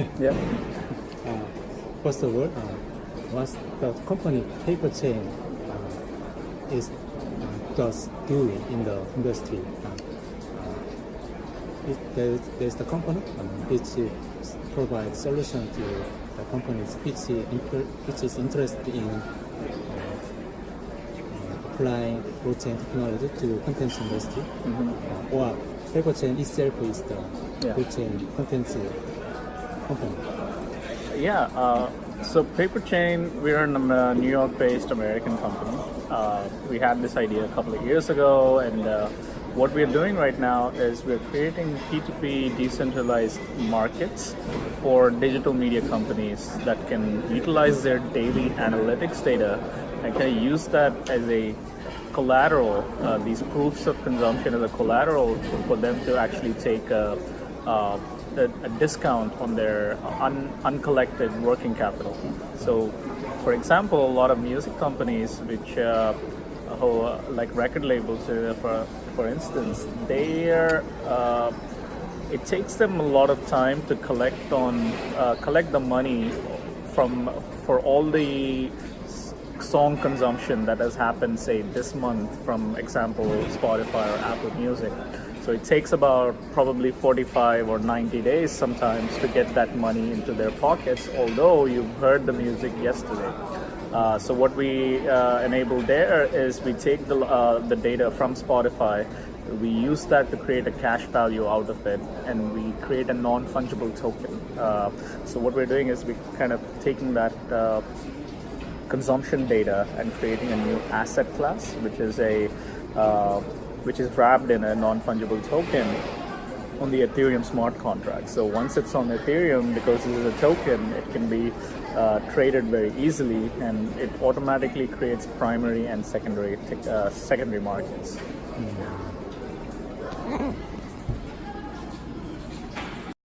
Yeah. Uh, first of all, uh, what's the company paper chain uh, is uh, does do in the industry? Uh, uh, it, there's, there's the company uh, which provides solution to the companies which is, which is interested in uh, uh, applying blockchain technology to content industry, uh, or paper chain itself is the Yeah. blockchain content. Yeah. Uh, so Paper Chain, we're a uh, New York-based American company. Uh, we had this idea a couple of years ago, and uh, what we're doing right now is we're creating P2P decentralized markets for digital media companies that can utilize their daily analytics data and can use that as a collateral, uh, these proofs of consumption as a collateral for them to actually take a, uh, a, a discount on their un, uncollected working capital. So, for example, a lot of music companies, which uh, uh, like record labels, uh, for for instance, they are. Uh, it takes them a lot of time to collect on uh, collect the money from for all the song consumption that has happened say this month from example spotify or apple music so it takes about probably 45 or 90 days sometimes to get that money into their pockets although you've heard the music yesterday. Uh, so what we uh, enable there is we take the, uh, the data from spotify we use that to create a cash value out of it and we create a non-fungible token. Uh, so what we're doing is we're kind of taking that uh, consumption data and creating a new asset class which is a uh, which is wrapped in a non-fungible token on the ethereum smart contract. So once it's on ethereum because this is a token it can be uh, traded very easily and it automatically creates primary and secondary uh, secondary markets